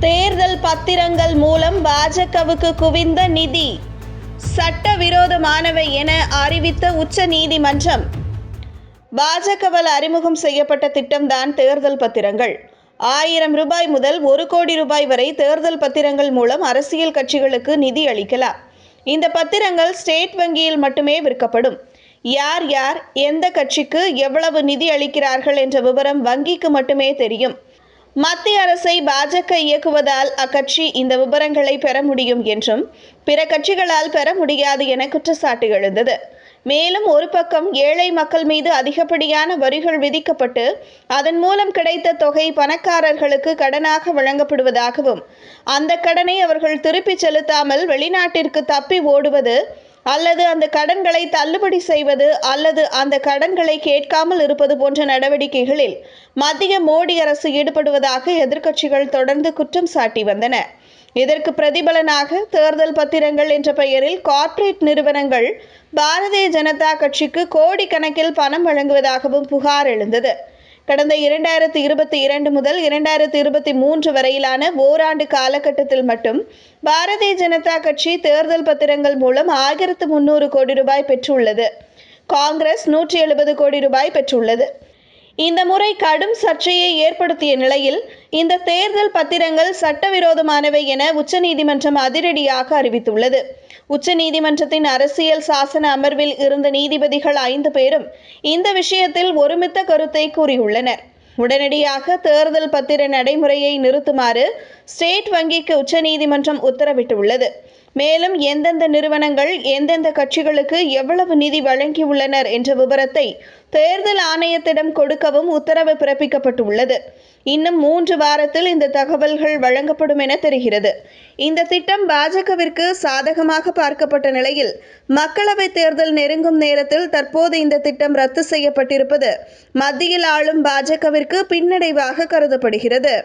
தேர்தல் பத்திரங்கள் மூலம் பாஜகவுக்கு குவிந்த நிதி. சட்டவிரோதமானவை என அறிவித்த உச்ச நீதிமன்றம். பாஜகவால் அறிமுகம் செய்யப்பட்ட திட்டம்தான் தேர்தல் பத்திரங்கள். ஆயிரம் ரூபாய் முதல் ஒரு கோடி ரூபாய் வரை தேர்தல் பத்திரங்கள் மூலம் அரசியல் கட்சிகளுக்கு நிதி அளிக்கலாம். இந்த பத்திரங்கள் ஸ்டேட் வங்கியில் மட்டுமே விற்கப்படும். யார் யார் எந்த கட்சிக்கு எவ்வளவு நிதி அளிக்கிறார்கள் என்ற விவரம் வங்கிக்கு மட்டுமே தெரியும். மத்திய அரசை பாஜக இயக்குவதால் அக்கட்சி இந்த விவரங்களை பெற முடியும் என்றும் பிற கட்சிகளால் பெற முடியாது என குற்றச்சாட்டு எழுந்தது. மேலும் ஒரு பக்கம் ஏழை மக்கள் மீது அதிகப்படியான வரிகள் விதிக்கப்பட்டு அதன் மூலம் கிடைத்த தொகை பணக்காரர்களுக்கு கடனாக வழங்கப்படுவதாகவும் அந்த கடனை அவர்கள் திருப்பிச் செலுத்தாமல் வெளிநாட்டிற்கு தப்பி ஓடுவது அல்லது அந்த கடன்களை தள்ளுபடி செய்வது அல்லது அந்த கடன்களை கேட்காமல் இருப்பது போன்ற நடவடிக்கைகளில் மத்திய மோடி அரசு ஈடுபடுவதாக எதிர்க்கட்சிகள் தொடர்ந்து குற்றம் சாட்டி வந்தன. இதற்கு பிரதிபலனாக தேர்தல் பத்திரங்கள் என்ற பெயரில் கார்ப்பரேட் நிறுவனங்கள் பாரதிய ஜனதா கட்சிக்கு கோடிக்கணக்கில் பணம் வழங்குவதாகவும் புகார் எழுந்தது. கடந்த இரண்டாயிரத்தி இருபத்தி இரண்டு முதல் இரண்டாயிரத்தி இருபத்தி மூன்று வரையிலான ஓராண்டு காலகட்டத்தில் மட்டும் பாரதிய ஜனதா கட்சி தேர்தல் பத்திரங்கள் மூலம் ஆயிரத்து முன்னூறு கோடி ரூபாய் பெற்றுள்ளது. காங்கிரஸ் நூற்றி எழுபது கோடி ரூபாய் பெற்றுள்ளது. இந்த முறை கடும் சர்ச்சையை ஏற்படுத்திய நிலையில் இந்த தேர்தல் பத்திரங்கள் சட்டவிரோதமானவை என உச்சநீதிமன்றம் அதிரடியாக அறிவித்துள்ளது. உச்சநீதிமன்றத்தின் அரசியல் சாசன அமர்வில் இருந்த நீதிபதிகள் ஐந்து பேரும் இந்த விஷயத்தில் ஒருமித்த கருத்தை கூறியுள்ளனர். உடனடியாக தேர்தல் பத்திர நடைமுறையை நிறுத்துமாறு ஸ்டேட் வங்கிக்கு உச்சநீதிமன்றம் உத்தரவிட்டுள்ளது. மேலும் எந்தெந்த நிறுவனங்கள் எந்தெந்த கட்சிகளுக்கு எவ்வளவு நிதி வழங்கியுள்ளனர் என்ற விவரத்தை தேர்தல் ஆணையத்திடம் கொடுக்கவும் உத்தரவு பிறப்பிக்கப்பட்டுள்ளது. இன்னும் மூன்று வாரத்தில் இந்த தகவல்கள் வழங்கப்படும் என தெரிகிறது. இந்த திட்டம் பாஜகவிற்கு சாதகமாக பார்க்கப்பட்ட நிலையில் மக்களவைத் தேர்தல் நெருங்கும் நேரத்தில் தற்போது இந்த திட்டம் ரத்து செய்யப்பட்டிருப்பது மத்தியில் ஆளும் பாஜகவிற்கு பின்னடைவாக கருதப்படுகிறது.